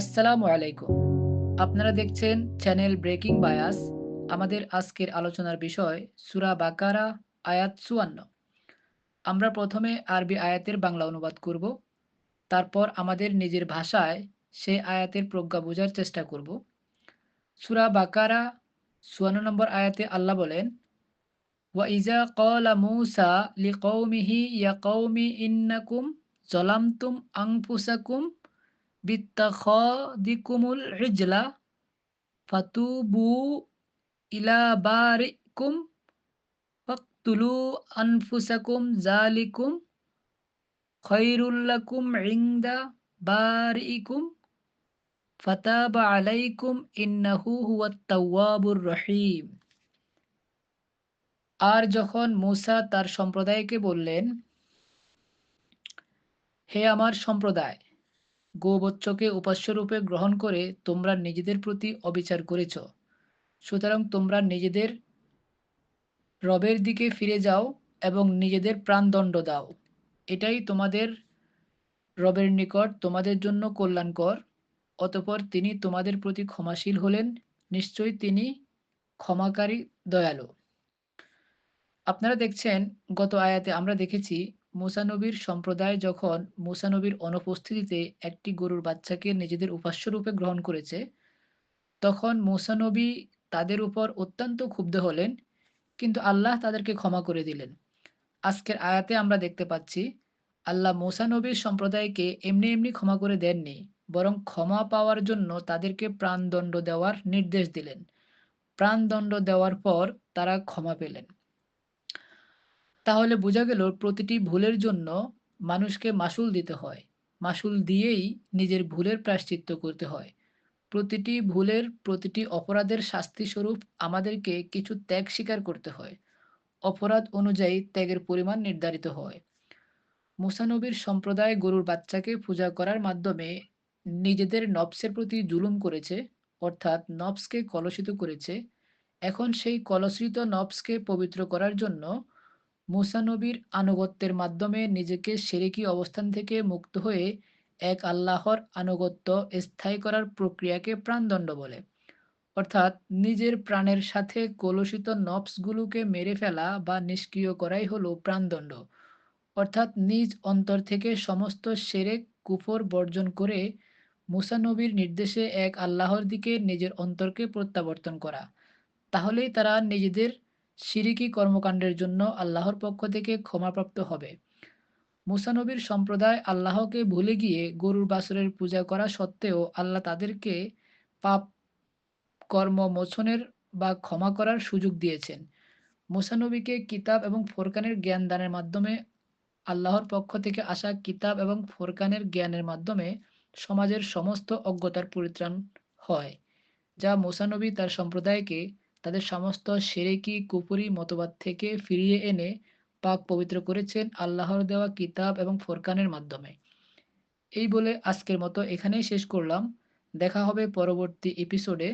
আসসালামু আলাইকুম। আপনারা দেখছেন চ্যানেল ব্রেকিং বায়াস। আমাদের আজকের আলোচনার বিষয় সুরা বাকারা, আয়াত চুয়ান্ন। আমরা প্রথমে আরবি আয়াতের বাংলা অনুবাদ করব। তারপর আমাদের নিজের ভাষায় সেই আয়াতের প্রজ্ঞা বোঝার চেষ্টা করব। সুরা বাকারা, চুয়ান্ন নম্বর আয়াতে আল্লাহ বলেন, ওয়া ইজা কলা মুসা লি কৌমিহি ইয়া কৌমি ইন্নাকুম জলামতুম আংফুসাকুম বিত্তাখাদিকুমুল ইজলা ফাতুবু ইলা বারিকুম ফাকতুলু আনফুসাকুম জালিকুম খৈরুল্লাকুম ইংদা বারিকুম ফাতাবা আলাইকুম ইন্নাহু হুয়াত তাওয়াবুর রহিম আর যখন মুসা তার সম্প্রদায়কে বললেন, হে আমার সম্প্রদায় গোবচ্চকে উপাস্যরূপে গ্রহণ করে তোমরা নিজেদের প্রতি অবিচার করেছ। সুতরাং তোমরা নিজেদের রবের দিকে ফিরে যাও এবং নিজেদের প্রাণদণ্ড দাও। এটাই তোমাদের রবের নিকট তোমাদের জন্য কল্যাণকর, অতপর তিনি তোমাদের প্রতি ক্ষমাশীল হলেন নিশ্চয়ই তিনি ক্ষমাকারী, দয়ালু। আপনারা দেখছেন, গত আয়াতে আমরা দেখেছি মুসানবীর সম্প্রদায় যখন মুসানবীর অনুপস্থিতিতে একটি গরুর বাচ্চাকে নিজেদের উপাস্য রূপে গ্রহণ করেছে, তখন মুসানবী তাদের উপর অত্যন্ত ক্ষুব্ধ হলেন, কিন্তু আল্লাহ তাদেরকে ক্ষমা করে দিলেন। আজকের আয়াতে আমরা দেখতে পাচ্ছি, আল্লাহ মুসানবীর সম্প্রদায়কে এমনি এমনি ক্ষমা করে দেননি, বরং ক্ষমা পাওয়ার জন্য তাদেরকে প্রাণদণ্ড দেওয়ার নির্দেশ দিলেন। প্রাণদণ্ড দেওয়ার পর তারা ক্ষমা পেলেন। তাহলে বোঝা গেল প্রতিটি ভুলের জন্য মানুষকে মাসুল দিতে হয়। মাসুল দিয়েই নিজের ভুলের প্রায়শ্চিত্ত করতে হয়। প্রতিটি ভুলের প্রতিটি অপরাধের শাস্তি স্বরূপ আমাদেরকে কিছু ত্যাগ স্বীকার করতে হয়। অপরাধ অনুযায়ী ত্যাগের পরিমাণ নির্ধারিত হয়। মুসানবীর সম্প্রদায় গরুর বাচ্চাকে পূজা করার মাধ্যমে নিজেদের নবসের প্রতি জুলুম করেছে, অর্থাৎ নবসকে কলসিত করেছে। এখন সেই কলসিত নবসকে পবিত্র করার জন্য মুসানবীর আনুগত্যের মাধ্যমে নিজেকে সেরেকি অবস্থান থেকে মুক্ত হয়ে এক আল্লাহর আনুগত্য স্থায়ী করার প্রক্রিয়াকে প্রাণদণ্ড বলে। অর্থাৎ নিজের প্রাণের সাথে কলুষিত নবসগুলোকে মেরে ফেলা বা নিষ্ক্রিয় করাই হলো প্রাণদণ্ড। অর্থাৎ নিজ অন্তর থেকে সমস্ত সেরেক, কুফর বর্জন করে মুসানবীর নির্দেশে এক আল্লাহর দিকে নিজের অন্তরকে প্রত্যাবর্তন করা। তাহলেই তারা নিজেদের সিরিকি কর্মকাণ্ডের জন্য আল্লাহর পক্ষ থেকে ক্ষমাপ্রাপ্ত হবে। মুসানবীর সম্প্রদায় আল্লাহকে ভুলে গিয়ে গরুর বাসরের পূজা করা সত্ত্বেও আল্লাহ তাদেরকে পাপ কর্ম মোচনের বা ক্ষমা করার সুযোগ দিয়েছেন। মুসানবীকে কিতাব এবং ফোরকানের জ্ঞান দানের মাধ্যমে আল্লাহর পক্ষ থেকে আসা কিতাব এবং ফোরকানের জ্ঞানের মাধ্যমে সমাজের সমস্ত অজ্ঞতার পরিত্রাণ হয়, যা মুসানবী তার সম্প্রদায়কে তাদের সমস্ত সেরেকি কুপুরি মতবাদ থেকে ফিরিয়ে এনে পাক পবিত্র করেছেন আল্লাহর দেওয়া কিতাব এবং ফোরকানের মাধ্যমে? এই বলে আজকের মতো এখানেই শেষ করলাম। দেখা হবে পরবর্তী এপিসোডে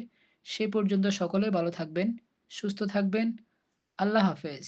সে পর্যন্ত সকলে ভালো থাকবেন, সুস্থ থাকবেন। আল্লাহ হাফেজ।